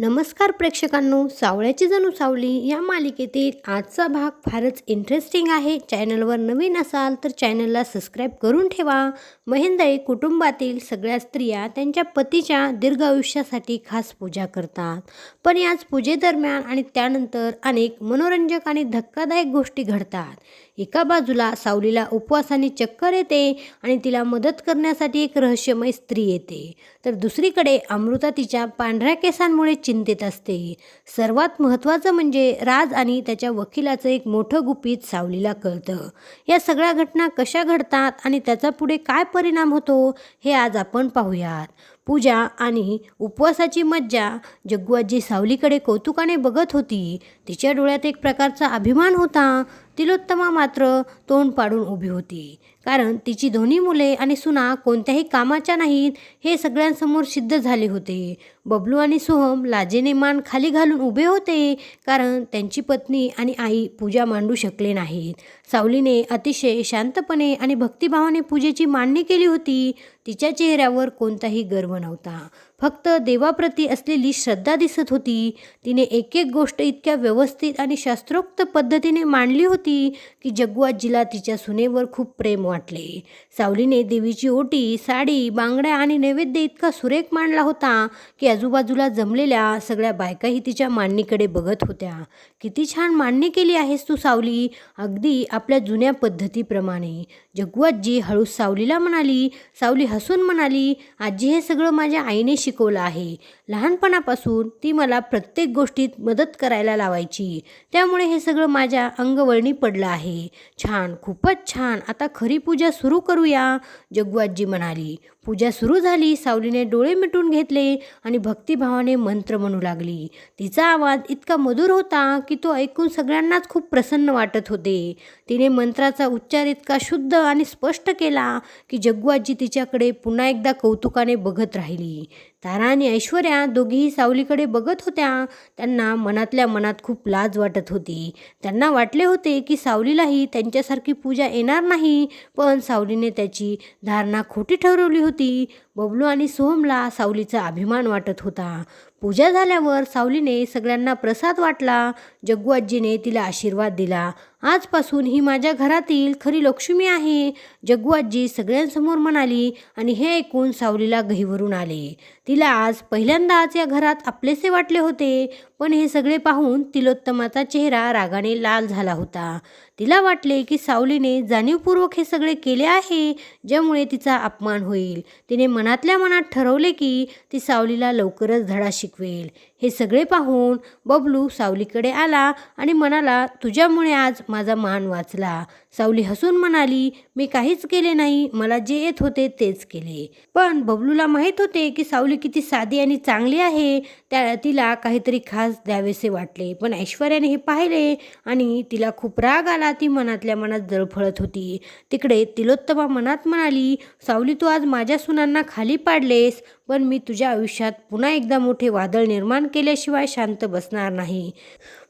नमस्कार प्रेक्षकांनो सावळ्याची जणू सावली या मालिकेतील आजचा भाग फारच इंटरेस्टिंग आहे. चॅनलवर नवीन असाल तर चॅनलला सबस्क्राईब करून ठेवा. महेंदळे कुटुंबातील सगळ्या स्त्रिया त्यांच्या पतीच्या दीर्घ आयुष्यासाठी खास पूजा करतात. पण याच पूजेदरम्यान आणि त्यानंतर अनेक मनोरंजक आणि धक्कादायक गोष्टी घडतात. एका बाजूला सावलीला उपवासाने चक्कर येते आणि तिला मदत करण्यासाठी एक रहस्यमय स्त्री येते. तर दुसरीकडे अमृता तिच्या पांढऱ्या केसांमुळे चिंतेत असते. सर्वात महत्त्वाचं म्हणजे राज आणि त्याच्या वकिलाचं एक मोठं गुपित सावलीला कळतं. या सगळ्या घटना कशा घडतात आणि त्याचा पुढे काय परिणाम होतो हे आज आपण पाहूयात. पूजा आणि उपवासाची मज्जा जग्गुआजी सावलीकडे कौतुकाने बघत होती. तिच्या डोळ्यात एक प्रकारचा अभिमान होता. तिलोत्तमा मात्र तोंड पाडून उभी होती. कारण तिची दोन्ही मुले आणि सुना कोणत्याही कामाच्या नाहीत हे सगळ्यांसमोर सिद्ध झाले होते. बबलू आणि सोहम लाजेने मान खाली घालून उभे होते कारण त्यांची पत्नी आणि आई पूजा मांडू शकले नाहीत. सावलीने अतिशय शांतपणे आणि भक्तिभावाने पूजेची मांडणी केली होती. तिच्या चेहऱ्यावर कोणताही गर्व नव्हता. फक्त देवाप्रती असलेली श्रद्धा दिसत होती. तिने एक एक गोष्ट इतक्या व्यवस्थित आणि शास्त्रोक्त पद्धतीने मांडली होती की जग्गुआजीला तिच्या सुनेवर खूप प्रेम वाटले. सावलीने देवीची ओटी साडी बांगड्या आणि नैवेद्य इतका सुरेख मांडला होता की आजूबाजूला जमलेल्या सगळ्या बायकाही तिच्या मांडणीकडे बघत होत्या. किती छान मांडणी केली आहेस तू सावली. अगदी आपल्या जुन्या पद्धतीप्रमाणे. जग्गुआजी हळू सावलीला म्हणाली सावली हसून म्हणाली आजी हे सगळं माझ्या आईने शिकवलं आहे. लहानपणापासून ती मला प्रत्येक गोष्टीत मदत करायला लावायची. त्यामुळे हे सगळं माझ्या अंगवळणी पडलं आहे. छान खूपच छान. आता खरी पूजा सुरू करूया जग्गुआजी म्हणाली. पूजा सुरू झाली सावलीने डोळे मिटून घेतले आणि भक्तिभावाने मंत्र म्हणू लागली. तिचा आवाज इतका मधुर होता की तो ऐकून सगळ्यांनाच खूप प्रसन्न वाटत होते. तिने मंत्राचा उच्चार इतका शुद्ध आणि स्पष्ट केला की जग्गुआजी तिच्याकडे पुन्हा एकदा कौतुकाने बघत राहिली. तारा आणि ऐश्वर्या दोघीही सावलीकडे बघत होत्या. त्यांना मनातल्या मनात खूप लाज वाटत होती. त्यांना वाटले होते की सावलीलाही त्यांच्यासारखी पूजा येणार नाही. पण सावलीने त्याची धारणा खोटी ठरवली होती. बबलू आणि सोहमला सावलीचा अभिमान वाटत होता. पूजा झाल्यावर सावलीने सगळ्यांना प्रसाद वाटला जग्गुआजीने तिला आशीर्वाद दिला. आजपासून ही माझ्या घरातील खरी लक्ष्मी आहे जग्गुआजी सगळ्यांसमोर म्हणाली आणि हे ऐकून सावलीला गहीवरून आले. तिला आज पहिल्यांदाच या घरात आपलेसे वाटले होते पण हे सगळे पाहून तिलोत्तमाचा चेहरा रागाने लाल झाला होता. तिला वाटले की सावलीने जाणीवपूर्वक हे सगळे केले आहे ज्यामुळे तिचा अपमान होईल. तिने मनातल्या मनात ठरवले की ती सावलीला लवकरच धडा शिकवेल. हे सगळे पाहून बबलू सावलीकडे आला आणि म्हणाला तुझ्यामुळे आज माझा मान वाचला. सावली हसून म्हणाली मी काहीच केले नाही मला जे येत होते तेच केले. पण बबलूला माहीत होते की सावली किती साधी आणि चांगली आहे त्या तिला काहीतरी खास द्यावेसे वाटले. पण ऐश्वर्याने हे पाहिले आणि तिला खूप राग आला. ती मनातल्या मनात जळफळत होती. तिकडे तिलोत्तमा मनात म्हणाली सावली तू आज माझ्या सुनांना खाली पाडलेस. पण मी तुझ्या आयुष्यात पुन्हा एकदा मोठे वादळ निर्माण केल्याशिवाय शांत बसणार नाही.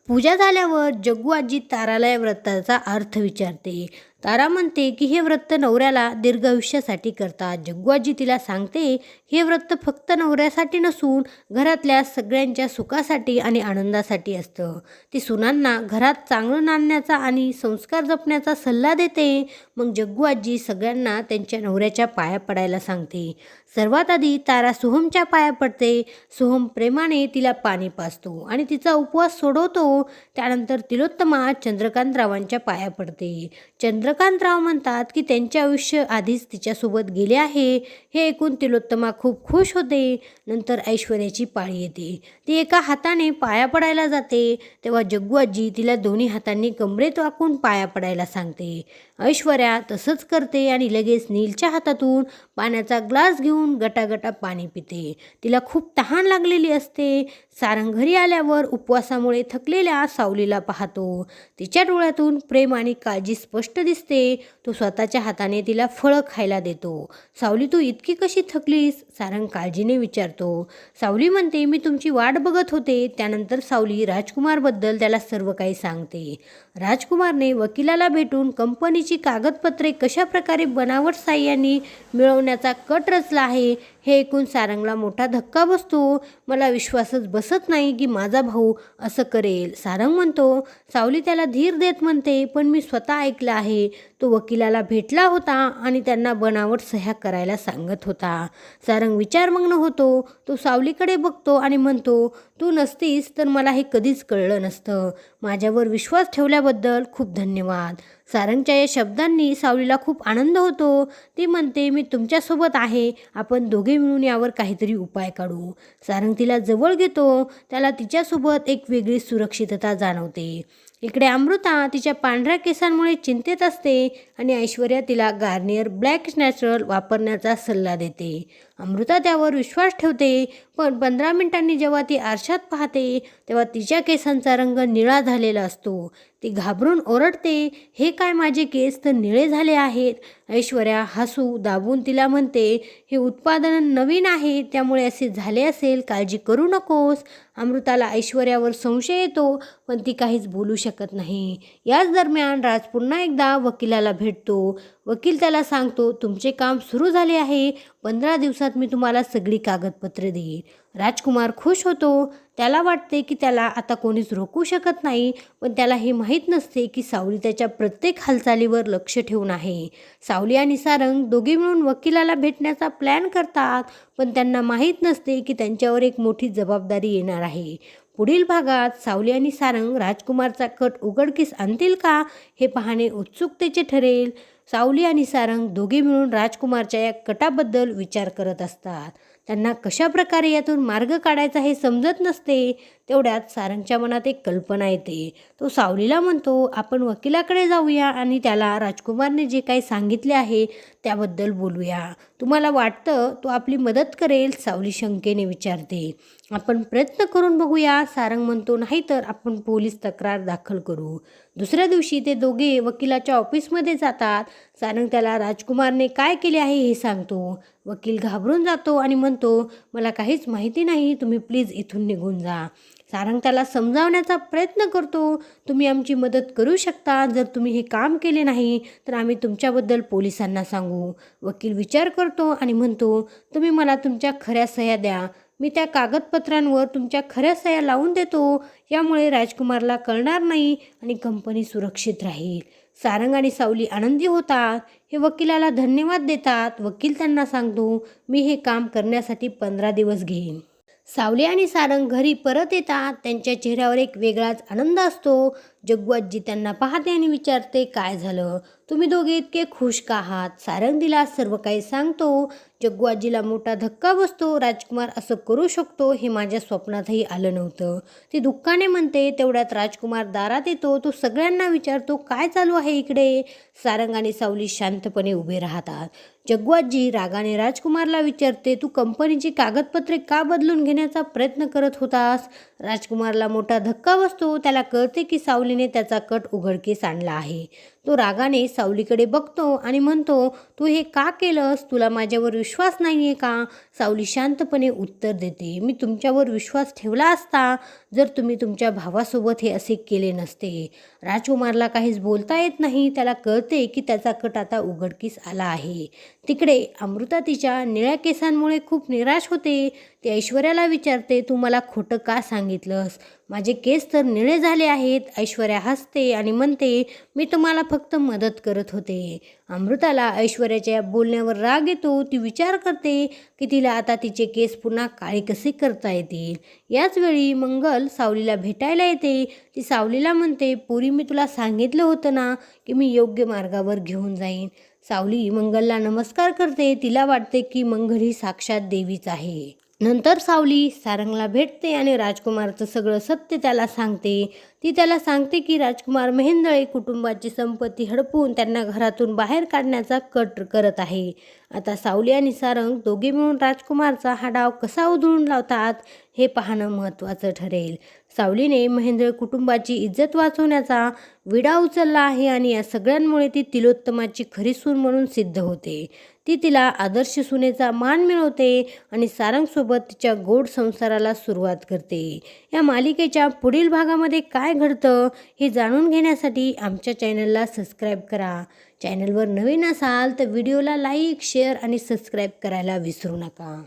पूजा झाल्यावर जग्गू आजी ताराला या व्रताचा अर्थ विचारते. तारा म्हणते की हे व्रत नवऱ्याला दीर्घ आयुष्यासाठी करतात जग्गुआजी तिला सांगते हे व्रत फक्त नवऱ्यासाठी नसून घरातल्या सगळ्यांच्या सुखासाठी आणि आनंदासाठी असतं. ती सुनांना घरात चांगलं नांदण्याचा आणि संस्कार जपण्याचा सल्ला देते. मग जग्गुआजी सगळ्यांना त्यांच्या नवऱ्याच्या पाया पडायला सांगते. सर्वात आधी तारा सोहमच्या पाया पडते. सोहम प्रेमाने तिला पाणी पाजतो आणि तिचा उपवास सोडवतो. त्यानंतर तिलोत्तमा चंद्रकांतरावांच्या पाया पडते. चंद्र चंद्रकांतराव म्हणतात की त्यांचे आयुष्य आधीच तिच्यासोबत गेले आहे. हे ऐकून तिलोत्तमा खूप खुश होते. नंतर ऐश्वर्याची पाळी येते. ती एका हाताने पाया पडायला जाते. तेव्हा जग्गू आजी तिला दोन्ही हातांनी कमरेत वाकून पाया पडायला सांगते. ऐश्वर्या तसंच करते आणि लगेच नीलच्या हातातून पाण्याचा ग्लास घेऊन गटागटा पाणी पिते. तिला खूप तहान लागलेली असते. सारंग घरी आल्यावर उपवासामुळे थकलेल्या सावलीला पाहतो. तिच्या डोळ्यातून प्रेम आणि काळजी स्पष्ट दिसते. तो स्वतःच्या हाताने तिला फळं खायला देतो. सावली तू इतकी कशी थकलीस? सारंग काळजीने विचारतो. सावली म्हणते मी तुमची वाट बघत होते. त्यानंतर सावली राजकुमारबद्दल त्याला सर्व काही सांगते. राजकुमारने वकिलाला भेटून कंपनीची कागदपत्रे कशा प्रकारे बनावट साह्याने करण्याचा कट रचला आहे. हे ऐकून सारंगला मोठा धक्का बसतो. मला विश्वासच बसत नाही की माझा भाऊ असं करेल. सारंग म्हणतो सावली त्याला धीर देत म्हणते पण मी स्वतः ऐकलं आहे. तो वकिलाला भेटला होता आणि त्यांना बनावट सह्या करायला सांगत होता. सारंग विचारमग्न होतो. तो सावलीकडे बघतो आणि म्हणतो तू नसतीस तर मला हे कधीच कळलं नसतं. माझ्यावर विश्वास ठेवल्याबद्दल खूप धन्यवाद. सारंगच्या या शब्दांनी सावलीला खूप आनंद होतो. ती म्हणते मी तुमच्यासोबत आहे. आपण दोघे मिळून यावर काहीतरी उपाय काढू. सारंग तिला जवळ घेतो. त्याला तिच्यासोबत एक वेगळी सुरक्षितता जाणवते. इकडे अमृता तिच्या पांढऱ्या केसांमुळे चिंतेत असते आणि ऐश्वर्या तिला गार्नियर ब्लॅक नॅचरल वापरण्याचा सल्ला देते. अमृता त्यावर विश्वास ठेवते पण पंधरा मिनिटांनी जेव्हा ती आरशात पाहते तेव्हा तिच्या केसांचा रंग निळा झालेला असतो. ती घाबरून ओरडते हे काय माझे केस तर निळे झाले आहेत? ऐश्वर्या हसू दाबून तिला म्हणते हे उत्पादन नवीन आहे त्यामुळे असे झाले असेल काळजी करू नकोस. अमृताला ऐश्वर्यावर संशय येतो पण ती काहीच बोलू शकत नाही. याच दरम्यान राज पुन्हा एकदा वकिलाला भेटतो. वकील त्याला सांगतो तुमचे काम सुरू झाले आहे पंधरा दिवसात मी तुम्हाला सगळी कागदपत्रे देईन. राजकुमार खुश होतो. त्याला वाटते की त्याला आता कोणीच रोखू शकत नाही पण त्याला हे माहीत नसते की सावली त्याच्या प्रत्येक हालचालीवर लक्ष ठेवून आहे. सावली आणि सारंग दोघे मिळून वकिलाला भेटण्याचा प्लॅन करतात पण त्यांना माहीत नसते की त्यांच्यावर एक मोठी जबाबदारी येणार आहे. पुढील भागात सावली आणि सारंग राजकुमारचा कट उघडकीस आणतील का हे पाहणे उत्सुकतेचे ठरेल. सावली आणि सारंग दोघे मिळून राजकुमारच्या या कटाबद्दल विचार करत असतात. त्यांना कशा प्रकारे यातून मार्ग काढायचा हे समजत नसते तेवढ्यात सारंगच्या मनात एक कल्पना येते. तो सावलीला म्हणतो आपण वकिलाकडे जाऊया आणि त्याला राजकुमारने जे काही सांगितले आहे त्याबद्दल बोलूया. तुम्हाला वाटतं तो आपली मदत करेल सावली शंकेने विचारते. आपण प्रयत्न करून बघूया सारंग म्हणतो नाही तर आपण पोलीस तक्रार दाखल करू. दुसऱ्या दिवशी ते दोघे वकिलाच्या ऑफिसमध्ये जातात. सारंग त्याला राजकुमारने काय केले आहे हे सांगतो. वकील घाबरून जातो आणि म्हणतो मला काहीच माहिती नाही तुम्ही प्लीज इथून निघून जा. सारंग त्याला समजावण्याचा प्रयत्न करतो. तुम्ही आमची मदत करू शकता. जर तुम्ही हे काम केले नाही तर आम्ही तुमच्याबद्दल पोलिसांना सांगू. वकील विचार करतो आणि म्हणतो तुम्ही मला तुमच्या खऱ्या सह्या द्या. मी त्या कागदपत्रांवर तुमच्या खऱ्या सह्या लावून देतो. यामुळे राजकुमारला कळणार नाही आणि कंपनी सुरक्षित राहील. सारंग आणि सावली आनंदी होतात. हे वकिलाला धन्यवाद देतात. वकील त्यांना सांगतो मी हे काम करण्यासाठी पंधरा दिवस घेईन. सावली आणि सारंग घरी परत येतात. त्यांच्या चेहऱ्यावर एक वेगळाच आनंद असतो. जग्गू आजी त्यांना पाहते आणि विचारते काय झालं? तुम्ही दोघे इतके खुश का आहात? सारंग सर्व काही सांगतो. जग्गू आजीला मोठा धक्का बसतो. राजकुमार असं करू शकतो हे माझ्या स्वप्नातही आलं नव्हतं. ती दुःखाने म्हणते तेवढ्यात राजकुमार दारात येतो. तो सगळ्यांना विचारतो काय चालू आहे इकडे? सारंग आणि सावली शांतपणे उभे राहतात. जग्गू आजी रागाने राजकुमारला विचारते तू कंपनीची कागदपत्रे का बदलून घेण्याचा प्रयत्न करत होतास? राजकुमारला मोठा धक्का बसतो. त्याला कळते की सावली सावलीने त्याचा कट उघडकीस आणला आहे. तो रागाने सावलीकडे बघतो आणि म्हणतो तू हे का केलंस? तुला माझ्यावर विश्वास नाही आहे का? सावली शांतपणे उत्तर देते मी तुमच्यावर विश्वास ठेवला असता जर तुम्ही तुमच्या भावासोबत हे असे केले नसते. राजकुमारला काहीच बोलता येत नाही. त्याला कळते की त्याचा कट आता उघडकीस आला आहे. तिकडे अमृता तिच्या निळ्या केसांमुळे खूप निराश होते. ती ऐश्वर्याला विचारते तू मला खोटं का सांगितलंस? माझे केस तर निळे झाले आहेत. ऐश्वर्या हसते आणि म्हणते मी तुम्हाला फक्त मदत करत होते. अमृताला ऐश्वर्याच्या बोलण्यावर राग येतो. ती विचार करते की तिला आता तिचे केस पुन्हा काळे कसे करता येतील? याच वेळी मंगल सावलीला भेटायला येते. ती सावलीला म्हणते पूर्वी मी तुला सांगितलं होतं ना की मी योग्य मार्गावर घेऊन जाईन. सावली मंगलला नमस्कार करते. तिला वाटते की मंगल ही साक्षात देवीच आहे. नंतर सावली सारंगला भेटते आणि राजकुमारचं सगळं सत्य त्याला सांगते. ती त्याला सांगते की राजकुमार मेहेंदळे कुटुंबाची संपत्ती हडपून त्यांना घरातून बाहेर काढण्याचा कट करत आहे. आता सावली आणि सारंग दोघे मिळून राजकुमारचा हा डाव कसा उधळून लावतात हे पाहणं महत्त्वाचं ठरेल. सावलीने महेंद्र कुटुंबाची इज्जत वाचवण्याचा विडा उचलला आहे आणि या सगळ्यांमुळे ती तिलोत्तमाची खरी सून म्हणून सिद्ध होते. ती तिला आदर्श सुनेचा मान मिळवते आणि सारंगसोबत तिच्या गोड संसाराला सुरुवात करते. या मालिकेच्या पुढील भागामध्ये काय घडतं हे जाणून घेण्यासाठी आमच्या चॅनलला सबस्क्राईब करा. चॅनलवर नवीन असाल तर व्हिडिओला लाईक शेअर आणि सबस्क्राईब करायला विसरू नका.